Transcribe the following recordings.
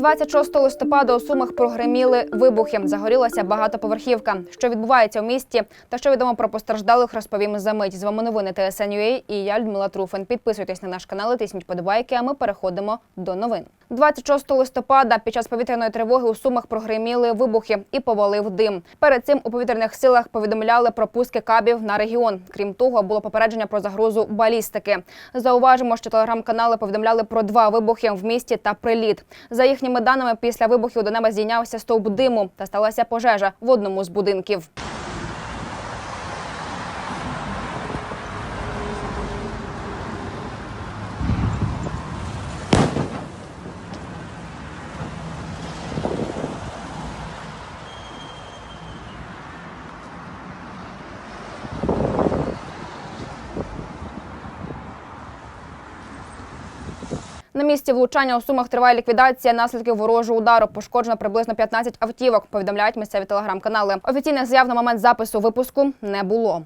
26 листопада у Сумах прогреміли вибухи. Загорілася багатоповерхівка. Що відбувається у місті та що відомо про постраждалих, розповім за мить. З вами новини ТСН.UA і я Людмила Труфен. Підписуйтесь на наш канал, тисніть подобайки, а ми переходимо до новин. 26 листопада під час повітряної тривоги у Сумах прогреміли вибухи і повалив дим. Перед цим у повітряних силах повідомляли про пуски кабів на регіон. Крім того, було попередження про загрозу балістики. Зауважимо, що телеграм-канали повідомляли про два вибухи в місті та приліт. За їхніми даними, після вибухів до неба здійнявся стовп диму та сталася пожежа в одному з будинків. На місці влучання у сумах триває ліквідація наслідків ворожого удару. Пошкоджено приблизно 15 автівок. Повідомляють місцеві телеграм-канали. Офіційних заяв на момент запису випуску не було.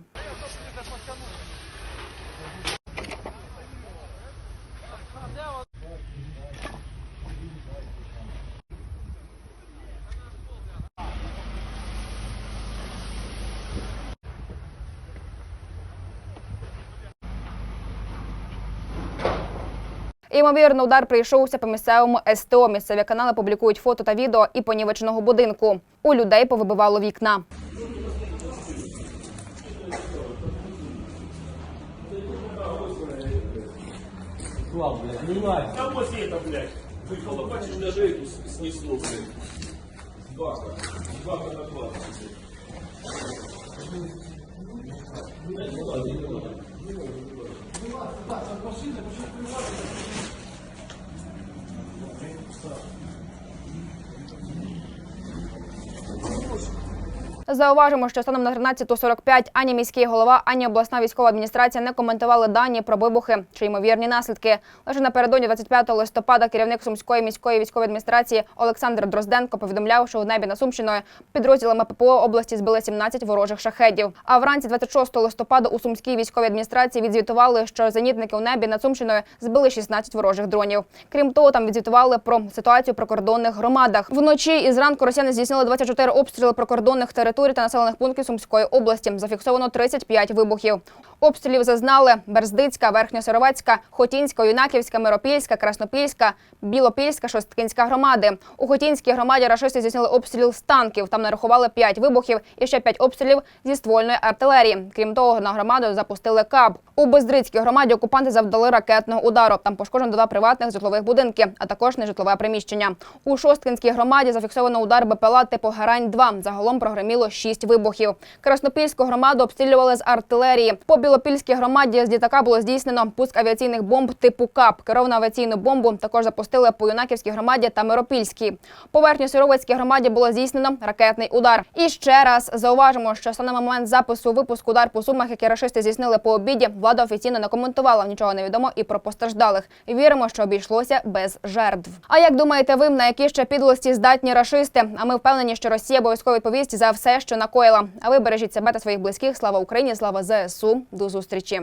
Ймовірно, удар прийшовся по місцевому СТО. Місцеві канали публікують фото та відео і понівеченого будинку. У людей повибивало вікна. Слав, блядь, внимай. А вот это, блядь. Вы колокольчик даже эту с- снесло, блядь. Бака. Бака на кладбище. Зауважимо, що станом на 13.45 ані міський голова, ані обласна військова адміністрація не коментували дані про вибухи чи ймовірні наслідки. Лише напередодні 25 листопада керівник Сумської міської військової адміністрації Олександр Дрозденко повідомляв, що у небі над Сумщиною підрозділами ППО області збили 17 ворожих шахедів. А вранці 26 листопада у Сумській військовій адміністрації відзвітували, що зенітники у небі над Сумщиною збили 16 ворожих дронів. Крім того, там відзвітували про ситуацію прикордонних громадах. Вночі і зранку росіяни здійснили 24 обстріли прикордонних територій та населених пунктів Сумської області. Зафіксовано 35 вибухів. Обстрілів зазнали Берздицька, Верхньосоровецька, Хотінська, Юнаківська, Миропільська, Краснопільська, Білопільська, Шосткинська громади. У Хотінській громаді рашисти здійснили обстріл з танків. Там нарахували 5 вибухів і ще 5 обстрілів зі ствольної артилерії. Крім того, на громаду запустили каб. У Бездрицькій громаді окупанти завдали ракетного удару. Там пошкоджено два приватних житлових будинки, а також нежитлове приміщення. У Шосткинській громаді зафіксовано удар БПЛА типу Герань-2. Загалом прогреміло 6 вибухів. Краснопільську громаду обстрілювали з артилерії. По Білопільській громаді з літака було здійснено пуск авіаційних бомб типу КАП. Керовану авіаційну бомбу також запустили по Юнаківській громаді та Миропільській. По Верхньосіровицькій громаді було здійснено ракетний удар. І ще раз зауважимо, що саме момент запису випуску удар по сумах, які рашисти здійснили по обіді, влада офіційно не коментувала нічого не відомо і про постраждалих. Віримо, що обійшлося без жертв. А як думаєте ви, на які ще підлості здатні рашисти? А ми впевнені, що Росія обов'язково відповість за все, що накоїла. А ви бережіть себе та своїх близьких. Слава Україні! Слава ЗСУ! До зустрічі!